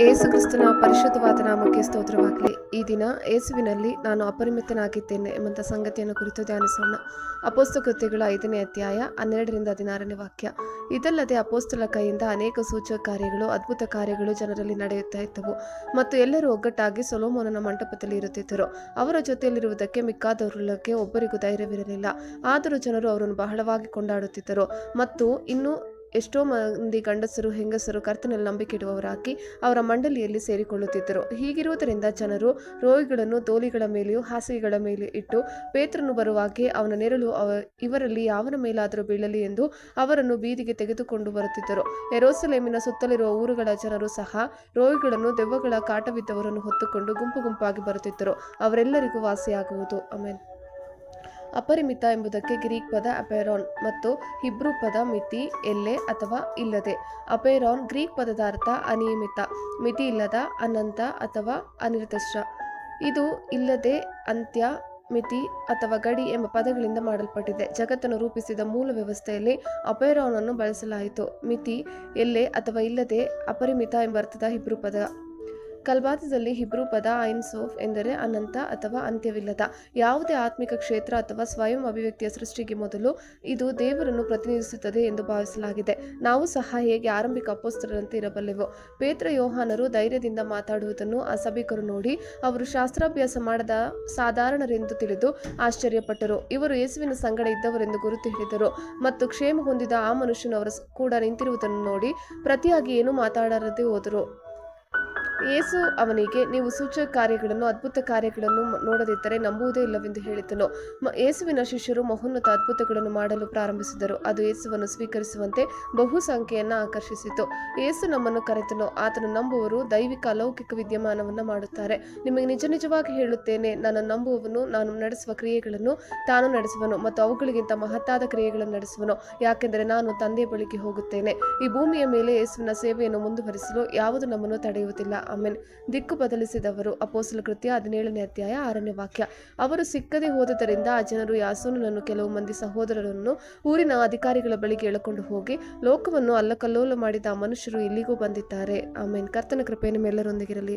ಏಸು ಕ್ರಿಸ್ತನ ಪರಿಶುದ್ಧವಾದ ನಾಮಕ್ಕೆ ಸ್ತೋತ್ರವಾಗಲಿ. ಈ ದಿನ ಏಸುವಿನಲ್ಲಿ ನಾನು ಅಪರಿಮಿತನಾಗಿದ್ದೇನೆ ಎಂಬಂಥ ಸಂಗತಿಯನ್ನು ಕುರಿತು ಧ್ಯಾನಿಸೋಣ. ಅಪೋಸ್ತ ಕೃತ್ಯಗಳ ಐದನೇ ಅಧ್ಯಾಯ ಹನ್ನೆರಡರಿಂದ ಹದಿನಾರನೇ ವಾಕ್ಯ. ಇದಲ್ಲದೆ ಅಪೋಸ್ತಲ ಕೈಯಿಂದ ಅನೇಕ ಸೂಚಕ ಕಾರ್ಯಗಳು ಅದ್ಭುತ ಕಾರ್ಯಗಳು ಜನರಲ್ಲಿ ನಡೆಯುತ್ತಾ ಇದ್ದವು. ಮತ್ತು ಎಲ್ಲರೂ ಒಗ್ಗಟ್ಟಾಗಿ ಸೊಲೋಮೋನನ ಮಂಟಪದಲ್ಲಿ ಇರುತ್ತಿದ್ದರು. ಅವರ ಜೊತೆಯಲ್ಲಿರುವುದಕ್ಕೆ ಮಿಕ್ಕಾದವರೊಳಗೆ ಒಬ್ಬರಿಗೂ ಧೈರ್ಯವಿರಲಿಲ್ಲ. ಆದರೂ ಜನರು ಅವರನ್ನು ಬಹಳವಾಗಿ ಕೊಂಡಾಡುತ್ತಿದ್ದರು. ಮತ್ತು ಇನ್ನು ಎಷ್ಟೋ ಮಂದಿ ಗಂಡಸರು, ಹೆಂಗಸರು ಕರ್ತನಲ್ಲಿ ನಂಬಿಕೆ ಇಡುವವರಾಗಿ ಅವರ ಮಂಡಳಿಯಲ್ಲಿ ಸೇರಿಕೊಳ್ಳುತ್ತಿದ್ದರು. ಹೀಗಿರುವುದರಿಂದ ಜನರು ರೋಗಿಗಳನ್ನು ದೋಲಿಗಳ ಮೇಲೆಯೂ, ಹಾಸಿಗೆಗಳ ಮೇಲೆ ಇಟ್ಟು ಪೇತ್ರನು ಬರುವಾಗೆ ಅವನ ನೆರಳು ಇವರಲ್ಲಿ ಯಾವನ ಮೇಲಾದರೂ ಬೀಳಲಿ ಎಂದು ಅವರನ್ನು ಬೀದಿಗೆ ತೆಗೆದುಕೊಂಡು ಬರುತ್ತಿದ್ದರು. ಎರೋಸಲೇಮಿನ ಸುತ್ತಲಿರುವ ಊರುಗಳ ಜನರು ಸಹ ರೋಗಿಗಳನ್ನು ದೆವ್ವಗಳ ಕಾಟವಿದ್ದವರನ್ನು ಹೊತ್ತುಕೊಂಡು ಗುಂಪು ಗುಂಪಾಗಿ ಬರುತ್ತಿದ್ದರು. ಅವರೆಲ್ಲರಿಗೂ ವಾಸಿಯಾಗುವುದು. ಆಮೇಲೆ ಅಪರಿಮಿತ ಎಂಬುದಕ್ಕೆ ಗ್ರೀಕ್ ಪದ ಅಪೆರಾನ್ ಮತ್ತು ಹಿಬ್ರೂ ಪದ ಮಿತಿ, ಎಲ್ಲೆ ಅಥವಾ ಇಲ್ಲದೆ. ಅಪೆರಾನ್ ಗ್ರೀಕ್ ಪದದ ಅರ್ಥ ಅನಿಯಮಿತ, ಮಿತಿ ಇಲ್ಲದ, ಅನಂತ ಅಥವಾ ಅನಿರ್ದಿಷ್ಟ ಇದು ಇಲ್ಲದೆ, ಅಂತ್ಯ, ಮಿತಿ ಅಥವಾ ಗಡಿ ಎಂಬ ಪದಗಳಿಂದ ಮಾಡಲ್ಪಟ್ಟಿದೆ. ಜಗತ್ತನ್ನು ರೂಪಿಸಿದ ಮೂಲ ವ್ಯವಸ್ಥೆಯಲ್ಲಿ ಅಪೆರಾನ್ ಅನ್ನು ಬಳಸಲಾಯಿತು. ಮಿತಿ, ಎಲ್ಲೆ ಅಥವಾ ಇಲ್ಲದೆ, ಅಪರಿಮಿತ ಎಂಬ ಅರ್ಥದ ಹಿಬ್ರೂ ಪದ. ಕಲ್ಬಾತದಲ್ಲಿ ಹಿಬ್ರೂ ಪದ ಐನ್ ಸೋಫ್ ಎಂದರೆ ಅನಂತ ಅಥವಾ ಅಂತ್ಯವಿಲ್ಲದ. ಯಾವುದೇ ಆತ್ಮಿಕ ಕ್ಷೇತ್ರ ಅಥವಾ ಸ್ವಯಂ ಅಭಿವ್ಯಕ್ತಿಯ ಸೃಷ್ಟಿಗೆ ಮೊದಲು ಇದು ದೇವರನ್ನು ಪ್ರತಿನಿಧಿಸುತ್ತದೆ ಎಂದು ಭಾವಿಸಲಾಗಿದೆ. ನಾವು ಸಹ ಹೇಗೆ ಆರಂಭಿಕ ಅಪೋಸ್ತರಂತೆ ಇರಬಲ್ಲೆವು? ಪೇತ್ರ ಯೋಹಾನರು ಧೈರ್ಯದಿಂದ ಮಾತಾಡುವುದನ್ನು ಆ ಸಭಿಕರು ನೋಡಿ ಅವರು ಶಾಸ್ತ್ರಾಭ್ಯಾಸ ಮಾಡದ ಸಾಧಾರಣರೆಂದು ತಿಳಿದು ಆಶ್ಚರ್ಯಪಟ್ಟರು. ಇವರು ಯೇಸುವಿನ ಸಂಗಡ ಇದ್ದವರೆಂದು ಗುರುತು ಹೇಳಿದರು ಮತ್ತು ಕ್ಷೇಮ ಹೊಂದಿದ ಆ ಮನುಷ್ಯನವರ ಕೂಡ ನಿಂತಿರುವುದನ್ನು ನೋಡಿ ಪ್ರತಿಯಾಗಿ ಏನೂ ಮಾತಾಡರದೆ ಹೋದರು. ಯೇಸು ಅವನಿಗೆ, ನೀವು ಸೂಚಕ ಕಾರ್ಯಗಳನ್ನು, ಅದ್ಭುತ ಕಾರ್ಯಗಳನ್ನು ನೋಡದಿದ್ದರೆ ನಂಬುವುದೇ ಇಲ್ಲವೆಂದು ಹೇಳಿದನು. ಯೇಸುವಿನ ಶಿಷ್ಯರು ಮಹೋನ್ನತ ಅದ್ಭುತಗಳನ್ನು ಮಾಡಲು ಪ್ರಾರಂಭಿಸಿದರು. ಅದು ಯೇಸುವನ್ನು ಸ್ವೀಕರಿಸುವಂತೆ ಬಹು ಸಂಖ್ಯೆಯನ್ನು ಆಕರ್ಷಿಸಿತು. ಯೇಸು ನಮ್ಮನ್ನು ಕರೆತನು. ಆತನು ನಂಬುವರು ದೈವಿಕ, ಅಲೌಕಿಕ ವಿದ್ಯಮಾನವನ್ನು ಮಾಡುತ್ತಾರೆ. ನಿಮಗೆ ನಿಜ ನಿಜವಾಗಿ ಹೇಳುತ್ತೇನೆ, ನಾನು ನಂಬುವವನು, ನಾನು ನಡೆಸುವ ಕ್ರಿಯೆಗಳನ್ನು ತಾನು ನಡೆಸುವನು ಮತ್ತು ಅವುಗಳಿಗಿಂತ ಮಹತ್ತಾದ ಕ್ರಿಯೆಗಳನ್ನು ನಡೆಸುವನು. ಯಾಕೆಂದರೆ ನಾನು ತಂದೆಯ ಬಳಿಗೆ ಹೋಗುತ್ತೇನೆ. ಈ ಭೂಮಿಯ ಮೇಲೆ ಯೇಸುವಿನ ಸೇವೆಯನ್ನು ಮುಂದುವರಿಸಲು ಯಾವುದು ನಮ್ಮನ್ನು ತಡೆಯುವುದಿಲ್ಲ. ಆಮೇಲೆ ದಿಕ್ಕು ಬದಲಿಸಿದವರು ಅಪೋಸಲ ಕೃತ್ಯ ಹದಿನೇಳನೇ ಅಧ್ಯಾಯ ಆರನೇ ವಾಕ್ಯ. ಅವರು ಸಿಕ್ಕದೆ ಹೋದುದರಿಂದ ಆ ಜನರು ಯಾಸೋನನನ್ನು ಕೆಲವು ಮಂದಿ ಸಹೋದರರನ್ನು ಊರಿನ ಅಧಿಕಾರಿಗಳ ಬಳಿಗೆ ಎಳಕೊಂಡು ಹೋಗಿ ಲೋಕವನ್ನು ಅಲ್ಲಕಲ್ಲೋಲ ಮಾಡಿದ ಮನುಷ್ಯರು ಇಲ್ಲಿಗೂ ಬಂದಿದ್ದಾರೆ. ಆಮೇನ್ ಕರ್ತನ ಕೃಪೆಯನ್ನು ನಿಮ್ಮೆಲ್ಲರೊಂದಿಗಿರಲಿ